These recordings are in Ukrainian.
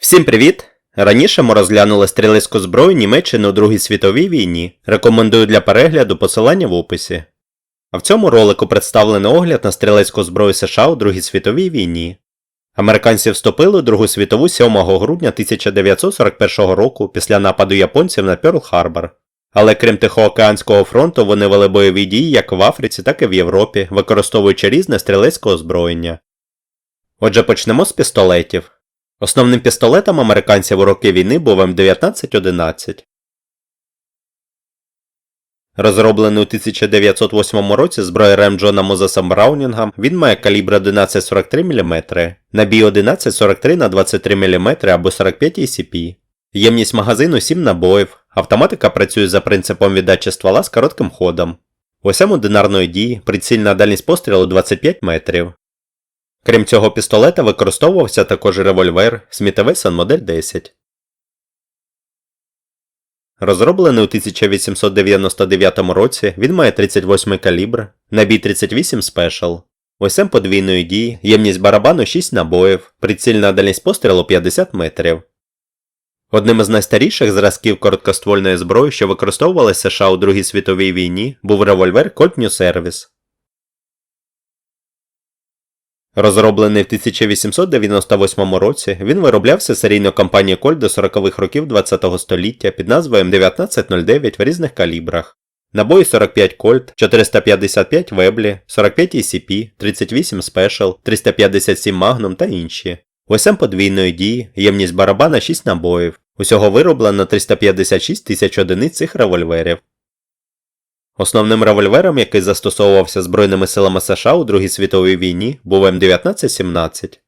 Всім привіт! Раніше ми розглянули стрілецьку зброю Німеччини у Другій світовій війні. Рекомендую для перегляду посилання в описі. А в цьому ролику представлений огляд на стрілецьку зброю США у Другій світовій війні. Американці вступили у Другу світову 7 грудня 1941 року після нападу японців на Пёрл-Харбор. Але крім Тихоокеанського фронту, вони вели бойові дії як в Африці, так і в Європі, використовуючи різне стрілецьке озброєння. Отже, почнемо з пістолетів. Основним пістолетом американців у роки війни був М1911. Розроблений у 1908 році зброєрем Джона Мозесом Браунінгом, він має калібр 1143 мм, набій 1143 на 23 мм або 45 ACP. Ємність магазину 7 набоїв. Автоматика працює за принципом віддачі ствола з коротким ходом. Осям одинарної дії, прицільна дальність пострілу 25 метрів. Крім цього пістолета використовувався також револьвер Smith Wesson модель 10. Розроблений у 1899 році, він має 38 калібр, набій 38 Special. Осем подвійної дії, ємність барабану 6 набоїв, прицільна дальність пострілу 50 метрів. Одним із найстаріших зразків короткоствольної зброї, що використовувалися США у Другій світовій війні, був револьвер Colt New Service. Розроблений в 1898 році, він вироблявся серійною компанією Colt до 40-х років ХХ століття під назвою М1909 в різних калібрах. Набої 45 Colt, 455 Webley, 45 ECP, 38 Special, 357 Magnum та інші. Осем подвійної дії, ємність барабана 6 набоїв. Усього вироблено 356 тисяч одиниць цих револьверів. Основним револьвером, який застосовувався Збройними силами США у Другій світовій війні, був М1917.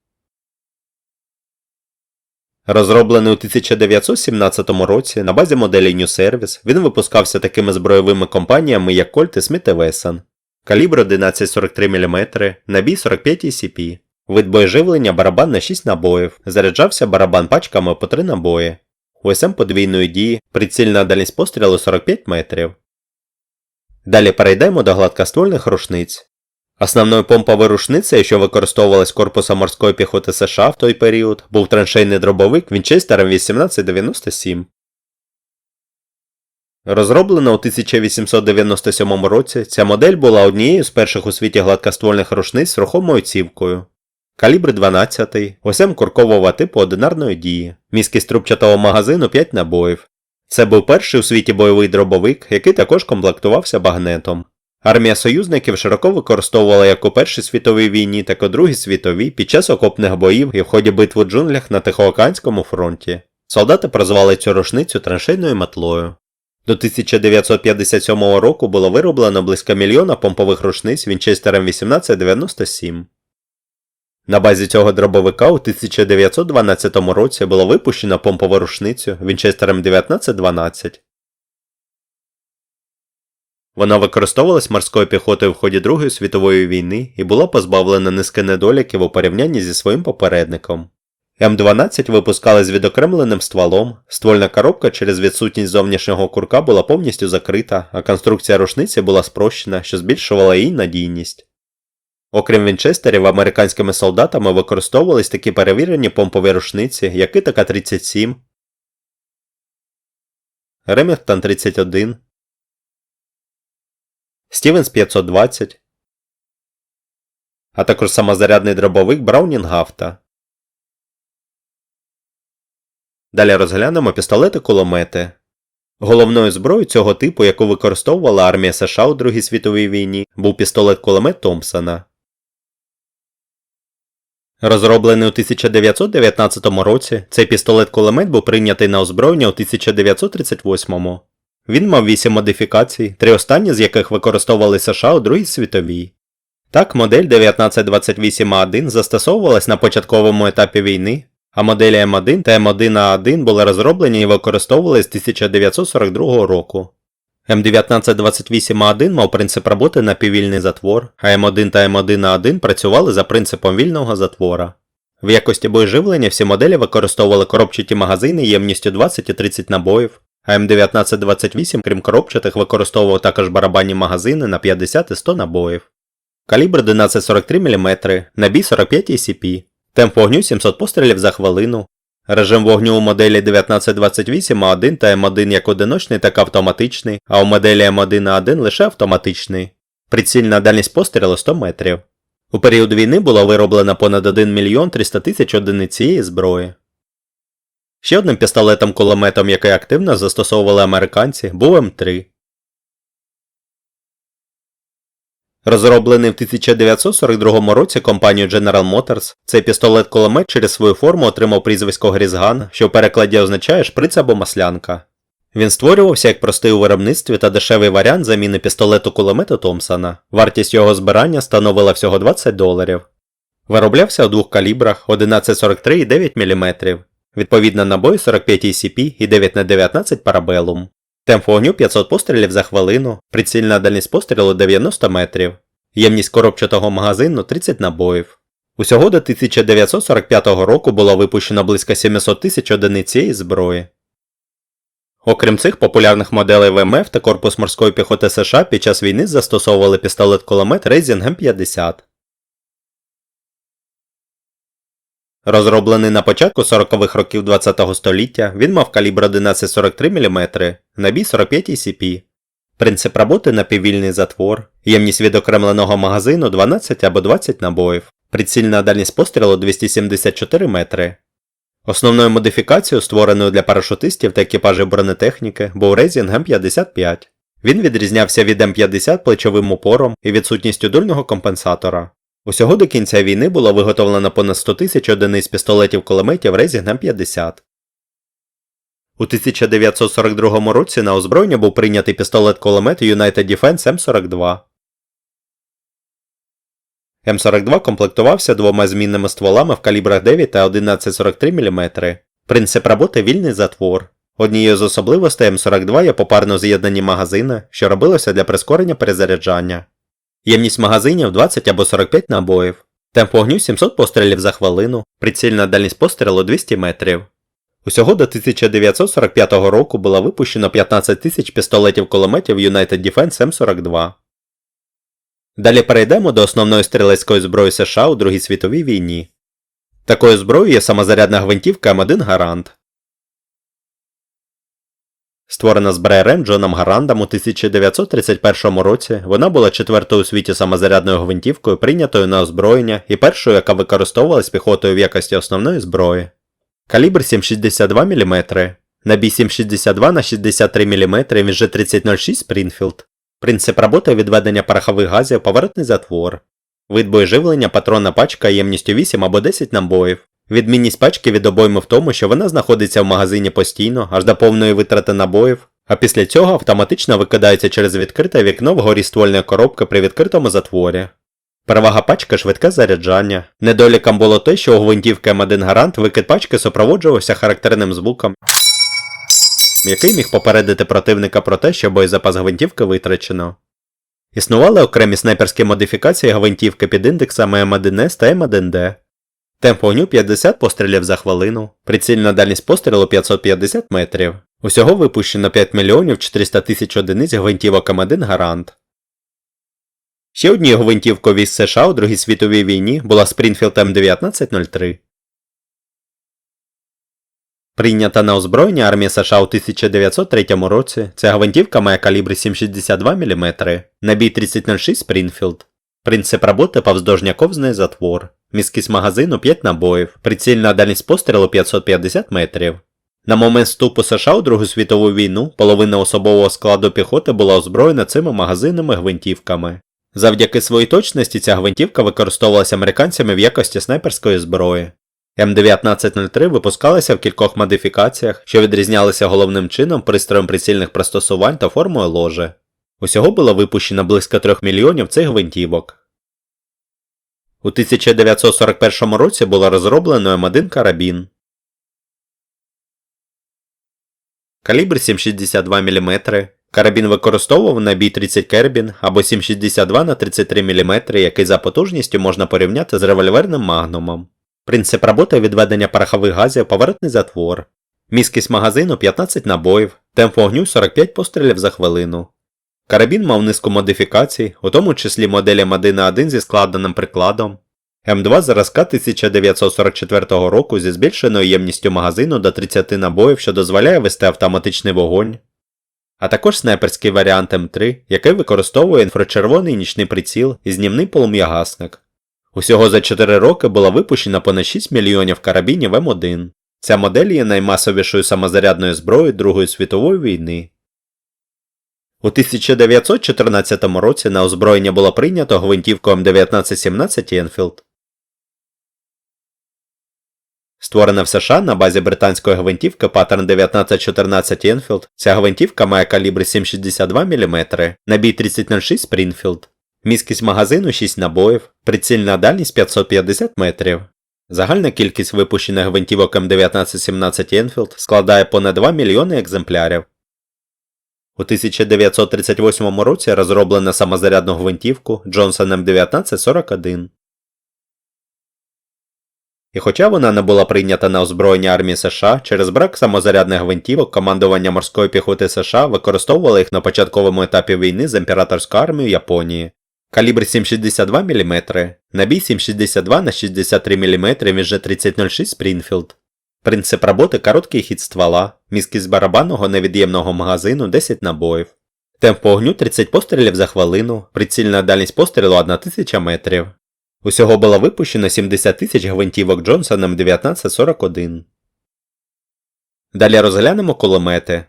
Розроблений у 1917 році на базі моделі New Service, він випускався такими збройовими компаніями, як Colt і Smith Wesson. Калібр 1143 мм, набій 45 ECP. Вид боєживлення барабан на 6 набоїв, заряджався барабан пачками по 3 набої. УСМ подвійної дії, прицільна дальність пострілу 45 метрів. Далі перейдемо до гладкоствольних рушниць. Основною помповою рушницею, що використовувалась корпусом морської піхоти США в той період, був траншейний дробовик Вінчестером 1897. Розроблена у 1897 році, ця модель була однією з перших у світі гладкоствольних рушниць з рухомою цівкою. Калібр 12, осем куркового типу одинарної дії, міськість трубчатого магазину 5 набоїв. Це був перший у світі бойовий дробовик, який також комплектувався багнетом. Армія союзників широко використовувала як у Першій світовій війні, так і у Другій світовій під час окопних боїв і в ході битв у джунглях на Тихоокеанському фронті. Солдати прозвали цю рушницю траншейною метлою. До 1957 року було вироблено близько мільйона помпових рушниць Вінчестером 1897. На базі цього дробовика у 1912 році було випущено помпову рушницю Вінчестером 1912. Вона використовувалась морською піхотою в ході Другої світової війни і була позбавлена низки недоліків у порівнянні зі своїм попередником. М12 випускали з відокремленим стволом, ствольна коробка через відсутність зовнішнього курка була повністю закрита, а конструкція рушниці була спрощена, що збільшувала її надійність. Окрім Вінчестерів, американськими солдатами використовувались такі перевірені помпові рушниці, як Ітака 37, Ремінгтон 31, Стівенс 520, а також самозарядний дробовик Браунінг Гафта. Далі розглянемо пістолети-кулемети. Головною зброєю цього типу, яку використовувала армія США у Другій світовій війні, був пістолет-кулемет Томпсона. Розроблений у 1919 році, цей пістолет-кулемет був прийнятий на озброєння у 1938. Він мав 8 модифікацій, три останні з яких використовували США у Другій світовій. Так, модель 1928А1 застосовувалась на початковому етапі війни, а моделі М1 та М1А1 були розроблені і використовувались з 1942 року. М1928А1 мав принцип роботи на піввільний затвор, а М1 та М1А1 працювали за принципом вільного затвора. В якості боєживлення всі моделі використовували коробчаті магазини ємністю 20 і 30 набоїв, а М1928, крім коробчатих, використовував також барабанні магазини на 50 і 100 набоїв. Калібр 1143 мм, набій 45 ECP, темп вогню 700 пострілів за хвилину, Режим вогню у моделі 1928 А1 та М1 як одиночний, так автоматичний, а у моделі М1 А1 лише автоматичний. Прицільна дальність пострілу 100 метрів. У період війни було вироблено понад 1 мільйон 300 тисяч одиниць цієї зброї. Ще одним пістолетом-кулеметом, який активно застосовували американці, був М3. Розроблений в 1942 році компанією General Motors, цей пістолет-кулемет через свою форму отримав прізвисько Грізган, що в перекладі означає шприц або маслянка. Він створювався як простий у виробництві та дешевий варіант заміни пістолету-кулемету Томпсона. Вартість його збирання становила всього 20 доларів. Вироблявся у двох калібрах 1143 і 9 мм. Відповідно набої 45 ECP і 9х19 Parabellum. Темп вогню 500 пострілів за хвилину, прицільна дальність пострілу 90 метрів, ємність коробчатого магазину 30 набоїв. Усього до 1945 року було випущено близько 700 тисяч одиниць цієї зброї. Окрім цих популярних моделей ВМФ та Корпус морської піхоти США під час війни застосовували пістолет-кулемет Raising M50. Розроблений на початку 40-х років ХХ століття, він мав калібр 1143 мм, набій 45 ECP. Принцип роботи напіввільний затвор, ємність відокремленого магазину 12 або 20 набоїв, прицільна дальність пострілу 274 метри. Основною модифікацією, створеною для парашутистів та екіпажів бронетехніки, був Raising M55. Він відрізнявся від М50 плечовим упором і відсутністю дульного компенсатора. Усього до кінця війни було виготовлено понад 100 тисяч одиниць пістолетів-кулеметів Raising M50. У 1942 році на озброєння був прийнятий пістолет-кулемет United Defense M42. М42 комплектувався двома змінними стволами в калібрах 9 та 1143 мм. Принцип роботи вільний затвор. Однією з особливостей М42 є попарно з'єднані магазини, що робилося для прискорення перезаряджання. Ємність магазинів 20 або 45 набоїв. Темп вогню 700 пострілів за хвилину, прицільна дальність пострілу 200 метрів. Усього до 1945 року було випущено 15 тисяч пістолетів-кулеметів United Defense M42. Далі перейдемо до основної стрілецької зброї США у Другій світовій війні. Такою зброєю є самозарядна гвинтівка М1 Гарант. Створена зброярем Джоном Гарандом у 1931 році, вона була четвертою у світі самозарядною гвинтівкою, прийнятою на озброєння і першою, яка використовувалась піхотою в якості основної зброї. Калібр 7,62 мм, набій 7,62 на 63 мм же 3006 Спрінфілд. Принцип роботи відведення порохових газів поворотний затвор. Вид боєживлення патронна пачка ємністю 8 або 10 набоїв. Відмінність пачки від обойми в тому, що вона знаходиться в магазині постійно, аж до повної витрати набоїв, а після цього автоматично викидається через відкрите вікно вгорі ствольної коробки при відкритому затворі. Перевага пачки швидке заряджання. Недоліком було те, що у гвинтівки М1 Гарант викид пачки супроводжувався характерним звуком, який міг попередити противника про те, що боєзапас гвинтівки витрачено. Існували окремі снайперські модифікації гвинтівки під індексами М1С та М1Д. Темп вогню 50 пострілів за хвилину, прицільна дальність пострілу 550 метрів. Усього випущено 5 мільйонів 400 тисяч одиниць гвинтівок М1 Гарант. Ще однією гвинтівкою військ США у Другій світовій війні була Springfield М1903. Прийнята на озброєння армії США у 1903 році, ця гвинтівка має калібр 7,62 мм, набій 3006 Springfield. Принцип роботи повздовжня ковзний затвор. Міськість магазину 5 набоїв, прицільна дальність пострілу 550 метрів. На момент вступу США у Другу світову війну половина особового складу піхоти була озброєна цими магазинними гвинтівками. Завдяки своїй точності ця гвинтівка використовувалася американцями в якості снайперської зброї. М1903 випускалася в кількох модифікаціях, що відрізнялися головним чином пристроєм прицільних пристосувань та формою ложе. Усього було випущено близько 3 мільйонів цих гвинтівок. У 1941 році було розроблено М1 карабін. Калібр 7,62 мм. Карабін використовував набій 30 кербін або 7,62 на 33 мм, який за потужністю можна порівняти з револьверним магнумом. Принцип роботи відведення порохових газів поворотний затвор. Міськість магазину 15 набоїв, темп вогню 45 пострілів за хвилину. Карабін мав низку модифікацій, у тому числі модель М1 1 зі складеним прикладом. М2 зразка 1944 року зі збільшеною ємністю магазину до 30 набоїв, що дозволяє вести автоматичний вогонь. А також снайперський варіант М3, який використовує інфрачервоний нічний приціл і знімний полум'ягасник. Усього за 4 роки була випущена понад 6 мільйонів карабінів М1. Ця модель є наймасовішою самозарядною зброєю Другої світової війни. У 1914 році на озброєння було прийнято гвинтівку М1917 Енфілд. Створена в США на базі британської гвинтівки Pattern 1914 Enfield, ця гвинтівка має калібр 7,62 мм, набій 3006 Springfield, міськість магазину 6 набоїв, прицільна дальність 550 метрів. Загальна кількість випущених гвинтівок М1917 Enfield складає понад 2 мільйони екземплярів. У 1938 році розроблено самозарядну гвинтівку Johnson M1941. І хоча вона не була прийнята на озброєння армії США, через брак самозарядних гвинтівок командування морської піхоти США використовувало їх на початковому етапі війни з імператорською армією Японії. Калібр 7,62 мм, набій 7,62 на 63 мм між 3006 Springfield. Принцип роботи короткий хід ствола, міськість барабанного невід'ємного магазину 10 набоїв. Темп вогню 30 пострілів за хвилину, прицільна дальність пострілу 1000 метрів. Усього було випущено 70 тисяч гвинтівок Джонсоном 1941. Далі розглянемо кулемети.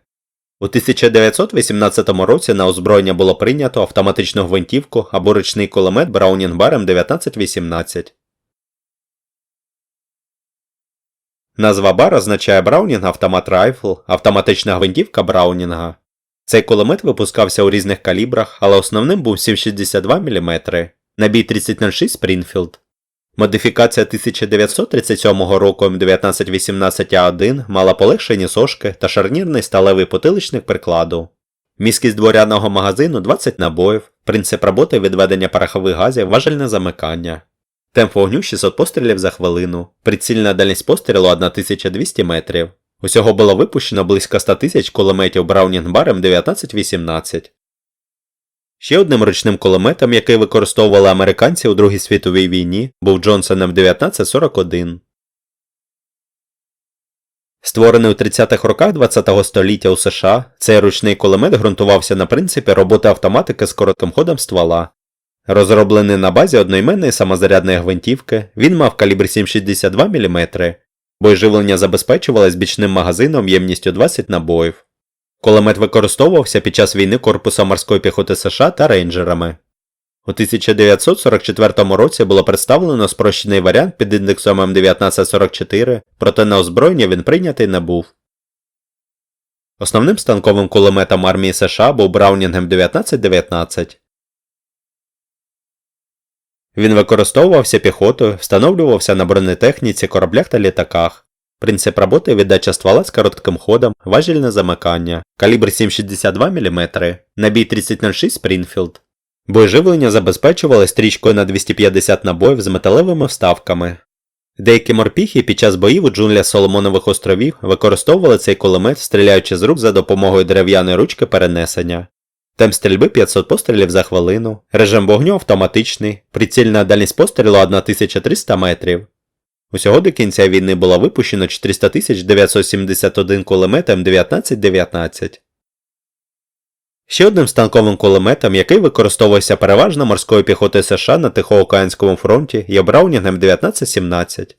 У 1918 році на озброєння було прийнято автоматичну гвинтівку або ручний кулемет Browning Barrem 1918. Назва бар означає Браунінг автомат Райфл, автоматична гвинтівка Браунінга. Цей кулемет випускався у різних калібрах, але основним був 7,62 мм, набій 3006 Springfield. Модифікація 1937 року М1918А1 мала полегшені сошки та шарнірний сталевий потиличник прикладу. Міськість дворяного магазину 20 набоїв, принцип роботи відведення порохових газів, важельне замикання. Темп вогню 600 пострілів за хвилину, прицільна дальність пострілу 1200 метрів. Усього було випущено близько 100 тисяч кулеметів Браунінг Барем 1918. Ще одним ручним кулеметом, який використовували американці у Другій світовій війні, був Джонсон М1941. Створений у 30-х роках ХХ століття у США, цей ручний кулемет ґрунтувався на принципі роботи автоматики з коротким ходом ствола. Розроблений на базі одноіменної самозарядної гвинтівки, він мав калібр 7,62 мм, боєживлення забезпечувалось бічним магазином ємністю 20 набоїв. Кулемет використовувався під час війни Корпуса морської піхоти США та рейнджерами. У 1944 році було представлено спрощений варіант під індексом М1944, проте на озброєння він прийнятий не був. Основним станковим кулеметом армії США був Браунінг М1919. Він використовувався піхотою, встановлювався на бронетехніці, кораблях та літаках. Принцип роботи віддача ствола з коротким ходом, важільне замикання, калібр 7,62 мм, набій 3006 Springfield. Боєживлення забезпечували стрічкою на 250 набоїв з металевими вставками. Деякі морпіхи під час боїв у джунглях Соломонових островів використовували цей кулемет, стріляючи з рук за допомогою дерев'яної ручки перенесення. Темп стрільби 500 пострілів за хвилину, режим вогню автоматичний, прицільна дальність пострілу 1300 метрів. Усього до кінця війни було випущено 400 971 кулемет М1919. Ще одним станковим кулеметом, який використовувався переважно морською піхотою США на Тихоокеанському фронті, є Браунінг М1917.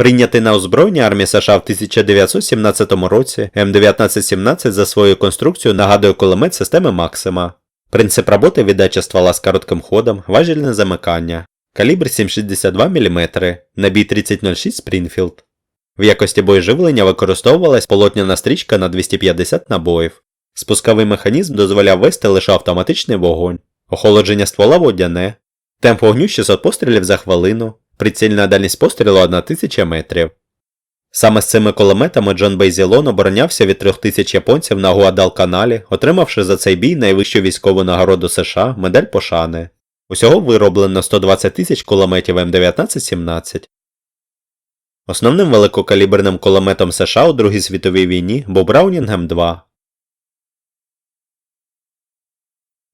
Прийнятий на озброєння армії США в 1917 році, М1917 за свою конструкцію нагадує кулемет системи Максима. Принцип роботи віддача ствола з коротким ходом, важільне замикання. Калібр 7,62 мм, набій 3006 Springfield. В якості боєживлення використовувалась полотняна стрічка на 250 набоїв. Спусковий механізм дозволяв вести лише автоматичний вогонь, охолодження ствола водяне, темп вогню 600 пострілів за хвилину, прицільна дальність пострілу 1000 метрів. Саме з цими кулеметами Джон Бейзілон оборонявся від 3000 японців на Гуадалканалі, отримавши за цей бій найвищу військову нагороду США медаль пошани. Усього вироблено 120 тисяч кулеметів М1917. Основним великокаліберним кулеметом США у Другій світовій війні був Браунінг М2.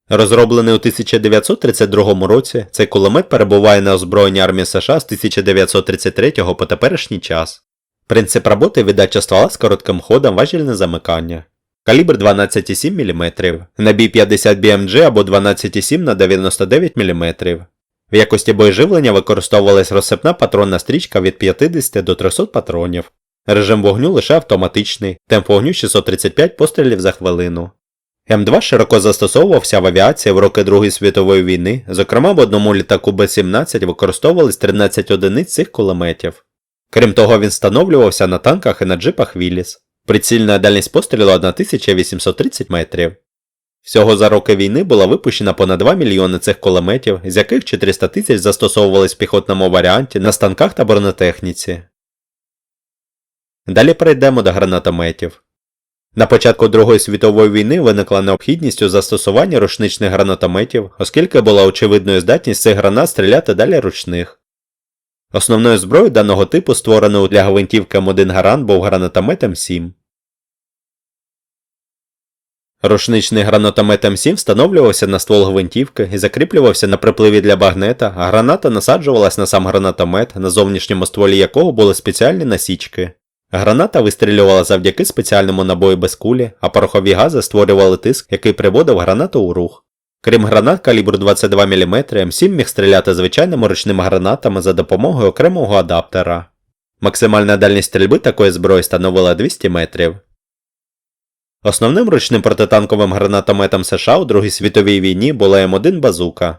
Розроблений у 1932 році, цей кулемет перебуває на озброєнні армії США з 1933 по теперішній час. Принцип роботи віддача ствола з коротким ходом важільне замикання. Калібр 12,7 мм, набій 50 BMG або 12,7 на 99 мм. В якості боєживлення використовувалась розсипна патронна стрічка від 50 до 300 патронів. Режим вогню лише автоматичний, темп вогню 635 пострілів за хвилину. М2 широко застосовувався в авіації в роки Другої світової війни, зокрема в одному літаку Б-17 використовувались 13 одиниць цих кулеметів. Крім того, він встановлювався на танках і на джипах Вілліс. Прицільна дальність пострілу 1830 метрів. Всього за роки війни була випущена понад 2 мільйони цих кулеметів, з яких 400 тисяч застосовувались в піхотному варіанті на станках та бронетехніці. Далі перейдемо до гранатометів. На початку Другої світової війни виникла необхідність у застосуванні рушничних гранатометів, оскільки була очевидною здатність цих гранат стріляти далі ручних. Основною зброєю даного типу, створеного для гвинтівки М1 Гарант, був гранатомет М7. Рушничний гранатомет М7 встановлювався на ствол гвинтівки і закріплювався на припливі для багнета, а граната насаджувалась на сам гранатомет, на зовнішньому стволі якого були спеціальні насічки. Граната вистрілювала завдяки спеціальному набою без кулі, а порохові гази створювали тиск, який приводив гранату у рух. Крім гранат калібру 22 мм, М7 міг стріляти звичайними ручними гранатами за допомогою окремого адаптера. Максимальна дальність стрільби такої зброї становила 200 метрів. Основним ручним протитанковим гранатометом США у Другій світовій війні була М1 базука.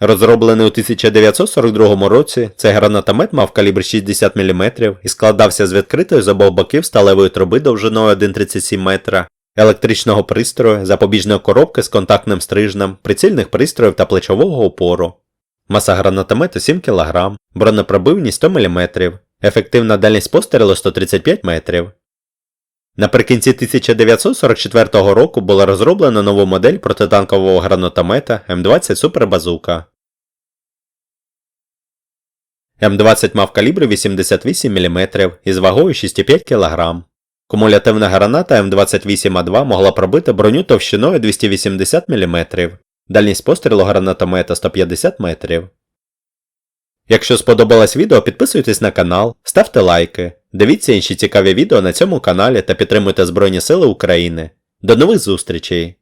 Розроблений у 1942 році, цей гранатомет мав калібр 60 мм і складався з відкритої з обох боків сталевої труби довжиною 1,37 метра, електричного пристрою, запобіжної коробки з контактним стрижнем, прицільних пристроїв та плечового опору. Маса гранатомету 7 кг, бронепробивність 100 мм, ефективна дальність пострілу 135 метрів. Наприкінці 1944 року була розроблена нова модель протитанкового гранатомета М20 Супербазука. М20 мав калібр 88 мм із вагою 6,5 кг. Кумулятивна граната М28А2 могла пробити броню товщиною 280 мм, дальність пострілу гранатомета 150 метрів. Якщо сподобалось відео, підписуйтесь на канал, ставте лайки, дивіться інші цікаві відео на цьому каналі та підтримуйте Збройні Сили України. До нових зустрічей!